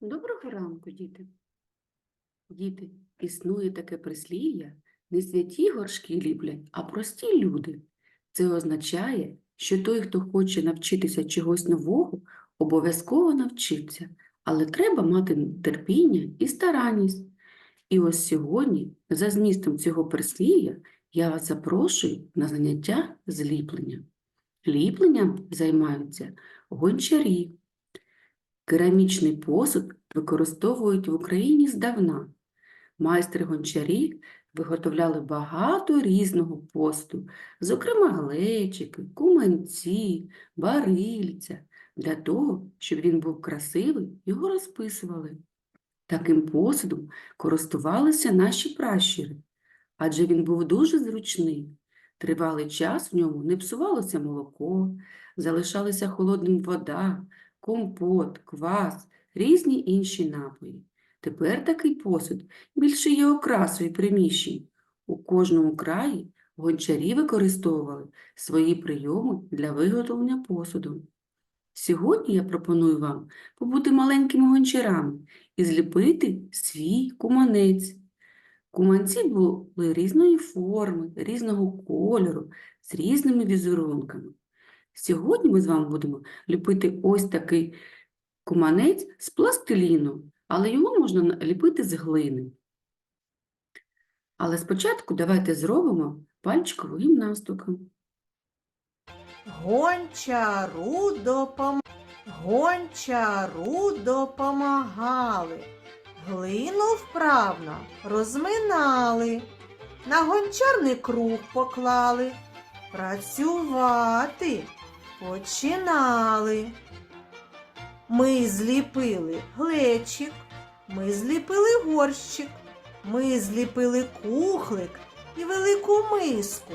Доброго ранку, діти. Діти, існує таке прислів'я, не святі горшки ліплять, а прості люди. Це означає, що той, хто хоче навчитися чогось нового, обов'язково навчиться, але треба мати терпіння і старанність. І ось сьогодні, за змістом цього прислів'я, я вас запрошую на заняття з ліплення. Ліпленням займаються гончарі. Керамічний посуд використовують в Україні здавна. Майстри гончарі виготовляли багато різного посуду, зокрема глечики, куманці, барильця. Для того, щоб він був красивий, його розписували. Таким посудом користувалися наші пращури, адже він був дуже зручний. Тривалий час в ньому не псувалося молоко, залишалася холодним вода, компот, квас, різні інші напої. Тепер такий посуд більше є окрасою приміщень. У кожному краї гончарі використовували свої прийоми для виготовлення посуду. Сьогодні я пропоную вам побути маленькими гончарами і зліпити свій куманець. Куманці були різної форми, різного кольору, з різними візерунками. Сьогодні ми з вами будемо ліпити ось такий куманець з пластиліну, але його можна ліпити з глини. Але спочатку давайте зробимо пальчикову гімнастику. Гончару допом... Гончару допомагали. Глину вправно розминали, на гончарний круг поклали. Працювати починали. Ми зліпили глечик, ми зліпили горщик, ми зліпили кухлик і велику миску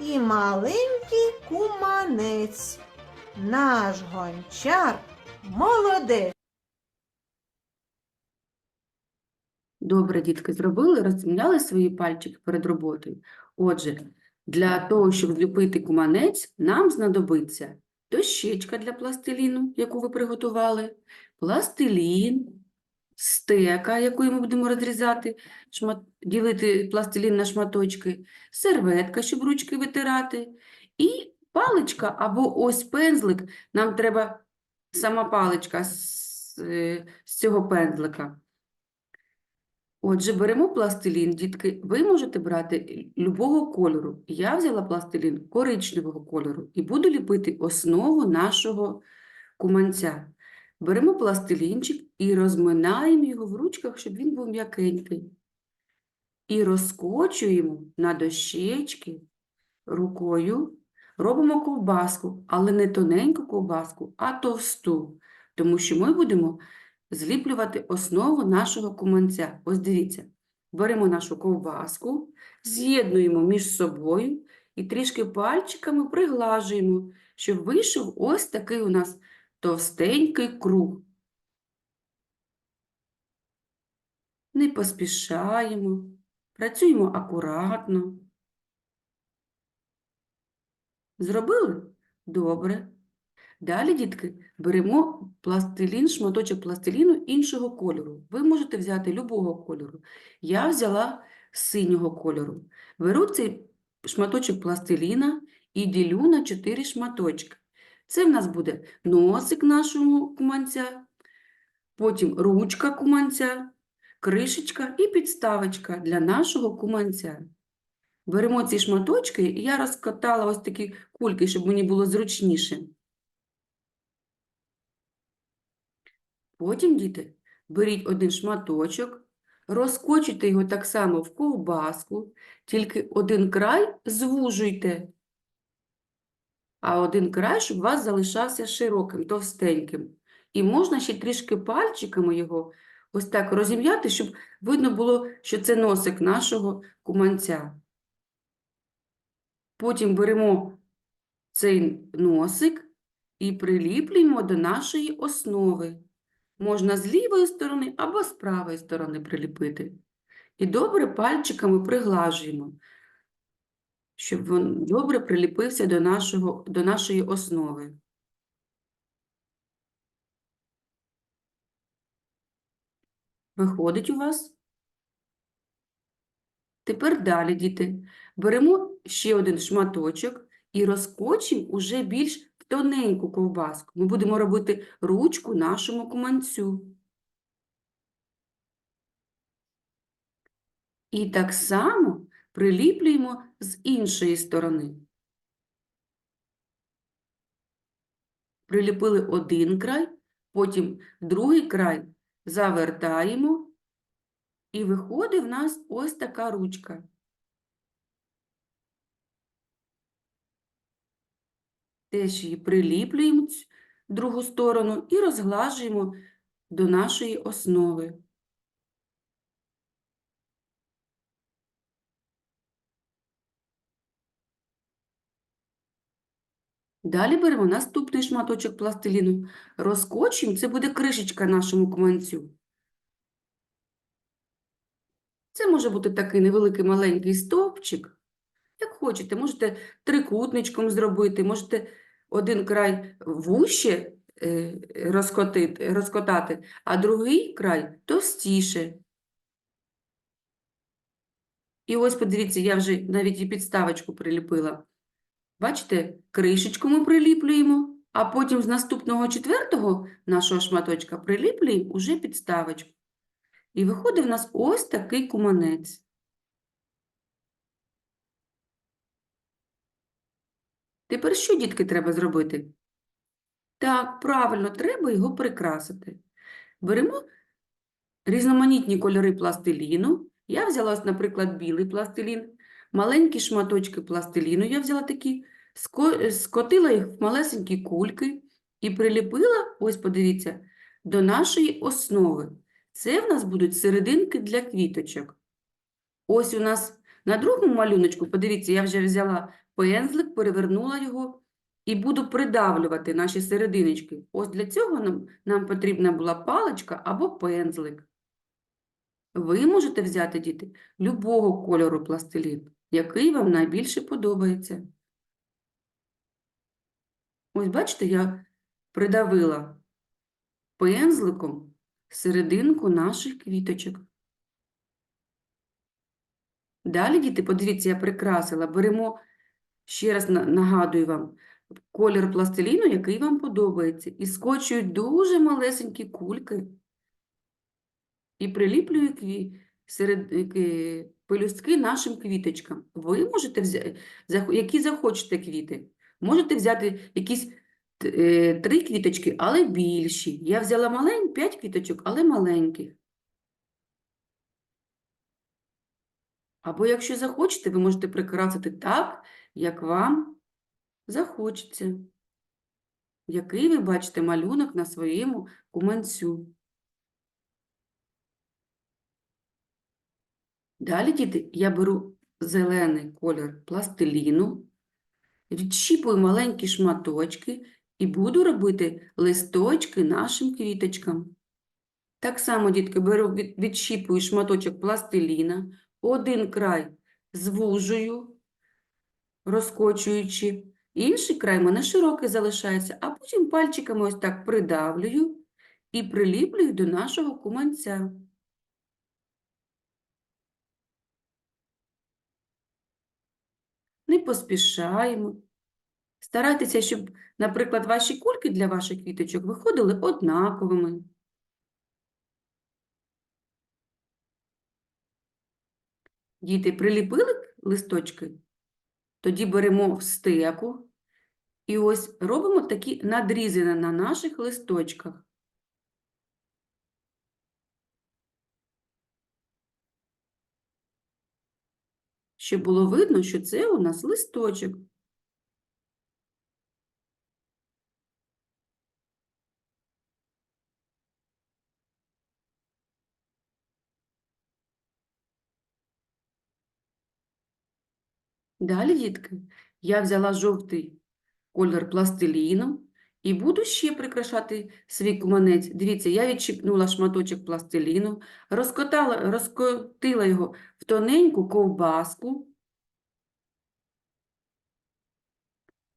і маленький куманець. Наш гончар молодець. Добре, дітки, зробили, розім'яли свої пальчики перед роботою. Отже, для того, щоб зліпити куманець, нам знадобиться дощечка для пластиліну, яку ви приготували, пластилін, стека, якою ми будемо розрізати, шмат... ділити пластилін на шматочки, серветка, щоб ручки витирати, і паличка або ось пензлик. Нам треба сама паличка з, е, з цього пензлика. Отже, беремо пластилін, дітки. Ви можете брати любого кольору. Я взяла пластилін коричневого кольору і буду ліпити основу нашого куманця. Беремо пластилінчик і розминаємо його в ручках, щоб він був м'якенький. І розкочуємо на дощечки рукою. Робимо ковбаску, але не тоненьку ковбаску, а товсту, тому що ми будемо зліплювати основу нашого куманця. Ось дивіться, беремо нашу ковбаску, з'єднуємо між собою і трішки пальчиками приглажуємо, щоб вийшов ось такий у нас товстенький круг. Не поспішаємо, працюємо акуратно. Зробили? Добре. Далі, дітки, беремо пластилін, шматочок пластиліну іншого кольору. Ви можете взяти любого кольору. Я взяла синього кольору. Беру цей шматочок пластиліна і ділю на 4 шматочки. Це в нас буде носик нашого куманця, потім ручка куманця, кришечка і підставочка для нашого куманця. Беремо ці шматочки, і я розкатала ось такі кульки, щоб мені було зручніше. Потім, діти, беріть один шматочок, розкочуйте його так само в ковбаску, тільки один край звужуйте, а один край, щоб у вас залишався широким, товстеньким. І можна ще трішки пальчиками його ось так розім'яти, щоб видно було, що це носик нашого куманця. Потім беремо цей носик і приліплюємо до нашої основи. Можна з лівої сторони або з правої сторони приліпити. І добре пальчиками приглажуємо, щоб він добре приліпився до, нашого, до нашої основи. Виходить у вас? Тепер далі, діти. Беремо ще один шматочок і розкочимо уже більш тоненьку ковбаску. Ми будемо робити ручку нашому куманцю. І так само приліплюємо з іншої сторони. Приліпили один край, потім другий край завертаємо, і виходить в нас ось така ручка. Теж її приліплюємо другу сторону і розглажуємо до нашої основи. Далі беремо наступний шматочок пластиліну, розкочуємо, це буде кришечка нашому куманцю. Це може бути такий невеликий маленький стовпчик. Як хочете, можете трикутничком зробити, можете один край вуще е, розкотати, а другий край товстіше. І ось подивіться, я вже навіть і підставочку приліпила. Бачите, кришечку ми приліплюємо, а потім з наступного четвертого нашого шматочка приліплюємо уже підставочку. І виходить в нас ось такий куманець. Тепер що, дітки, треба зробити? Так, правильно, треба його прикрасити. Беремо різноманітні кольори пластиліну. Я взяла, наприклад, білий пластилін, маленькі шматочки пластиліну я взяла такі, скотила їх в малесенькі кульки і приліпила, ось подивіться, до нашої основи. Це в нас будуть серединки для квіточок. Ось у нас на другому малюночку, подивіться, я вже взяла пензлик, перевернула його і буду придавлювати наші серединочки. Ось для цього нам, нам потрібна була паличка або пензлик. Ви можете взяти, діти, любого кольору пластилін, який вам найбільше подобається. Ось бачите, я придавила пензликом серединку наших квіточок. Далі, діти, подивіться, я прикрасила. Беремо, ще раз нагадую вам, колір пластиліну, який вам подобається. І скочую дуже малесенькі кульки. І приліплюю кві... серед... е, пелюстки нашим квіточкам. Ви можете взяти, які захочете квіти. Можете взяти якісь е, три квіточки, але більші. Я взяла маленькі, п'ять квіточок, але маленьких. Або якщо захочете, ви можете прикрасити так, як вам захочеться. Який ви бачите малюнок на своєму куманцю. Далі, діти, я беру зелений колір пластиліну, відщіпую маленькі шматочки і буду робити листочки нашим квіточкам. Так само, дітки, беру, від- відщіпую шматочок пластиліна, один край звужую, розкочуючи, інший край мене широкий залишається, а потім пальчиками ось так придавлюю і приліплюю до нашого куманця. Не поспішаємо. Старайтеся, щоб, наприклад, ваші кульки для ваших квіточок виходили однаковими. Діти приліпили листочки, тоді беремо стеку і ось робимо такі надрізи на- на наших листочках. Щоб було видно, що це у нас листочок. Далі, дітки, я взяла жовтий колір пластиліну і буду ще прикрашати свій куманець. Дивіться, я відчіпнула шматочок пластиліну, розкотала, розкотила його в тоненьку ковбаску.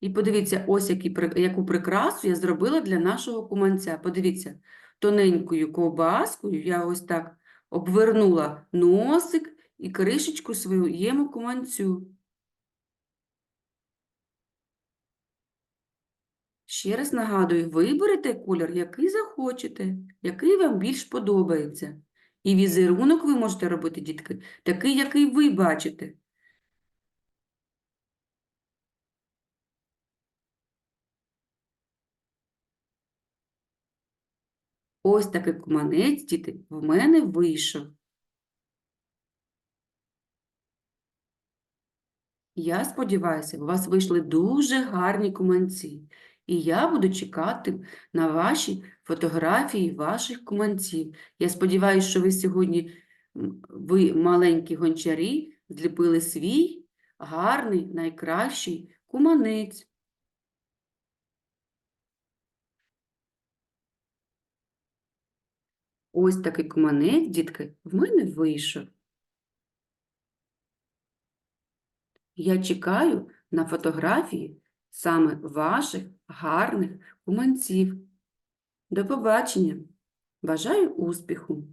І подивіться, ось які, яку прикрасу я зробила для нашого куманця. Подивіться, тоненькою ковбаскою я ось так обвернула носик і кришечку своєму куманцю. Ще раз нагадую, виберете колір, який захочете, який вам більш подобається. І візерунок ви можете робити, дітки, такий, який ви бачите. Ось такий куманець, діти, в мене вийшов. Я сподіваюся, у вас вийшли дуже гарні куманці. І я буду чекати на ваші фотографії ваших куманців. Я сподіваюся, що ви сьогодні, ви, маленькі гончарі, зліпили свій гарний, найкращий куманець. Ось такий куманець, дітки, в мене вийшов. Я чекаю на фотографії саме ваших гарних куманців. До побачення! Бажаю успіху!